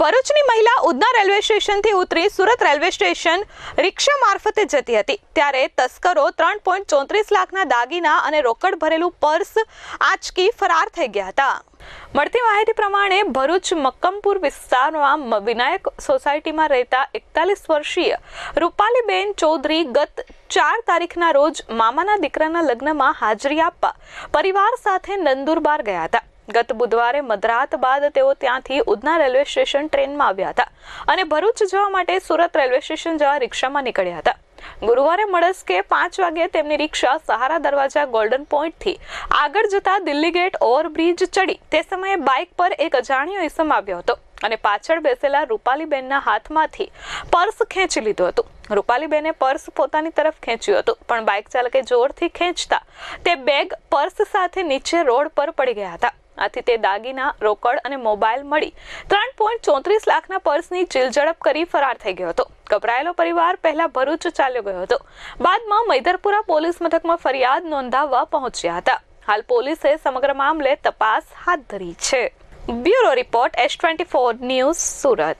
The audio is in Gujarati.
ભરૂચની મહિલા ઉધના રેલવે સ્ટેશનથી ઉતરી સુરત રેલવે સ્ટેશન રિક્ષા મારફતે જતી હતી. ત્યારે તસ્કરો ત્રણ પોઈન્ટ ચોત્રીસ લાખના દાગીના અને રોકડ ભરેલું પર્સ આંચકી ફરાર થઈ ગયા હતા. મળતી માહિતી પ્રમાણે ભરૂચ મક્કમપુર વિસ્તારમાં વિનાયક સોસાયટીમાં રહેતા એકતાલીસ વર્ષીય રૂપાલીબેન ચૌધરી ગત ચાર તારીખના રોજ મામાના દીકરાના લગ્નમાં હાજરી આપવા પરિવાર સાથે નંદુરબાર ગયા હતા. ગત બુધવારે મધરાત બાદ તેઓ ત્યાંથી ઉધના રેલવે સ્ટેશન ટ્રેનમાં આવ્યા હતા અને ભરૂચ જવા માટે સુરત રેલવે સ્ટેશન જવા રિક્ષામાં નીકળ્યા હતા. ગુરુવારે મળસ્કે પાંચ વાગે તેમની રિક્ષા સહારા દરવાજા ગોલ્ડન પોઈન્ટથી આગળ જતા દિલ્હી ગેટ ઓવરબ્રિજ ચડી તે સમયે બાઇક પર એક અજાણ્યો ઇસમ આવ્યો હતો અને પાછળ બેસેલા રૂપાલીબેનના હાથમાંથી પર્સ ખેંચી લીધું હતું. રૂપાલીબેને પર્સ પોતાની તરફ ખેંચ્યું હતું, પણ બાઇક ચાલકે જોરથી ખેંચતા તે બેગ પર્સ સાથે નીચે રોડ પર પડી ગયા હતા. આથી તે દાગીના, રોકડ અને મોબાઈલ મળી ત્રણ પોઈન્ટ ચોત્રીસ લાખના પર્સની ચીલઝડપ કરી ફરાર થઈ ગયો હતો. ગભરાયેલો પરિવાર પહેલા ભરૂચ ચાલ્યો ગયો હતો. બાદમાં મૈદરપુરા પોલીસ મથકમાં ફરિયાદ નોંધાવવા પહોંચ્યા હતા. હાલ પોલીસે સમગ્ર મામલે તપાસ હાથ ધરી છે. Bureau report S twenty four news Surat.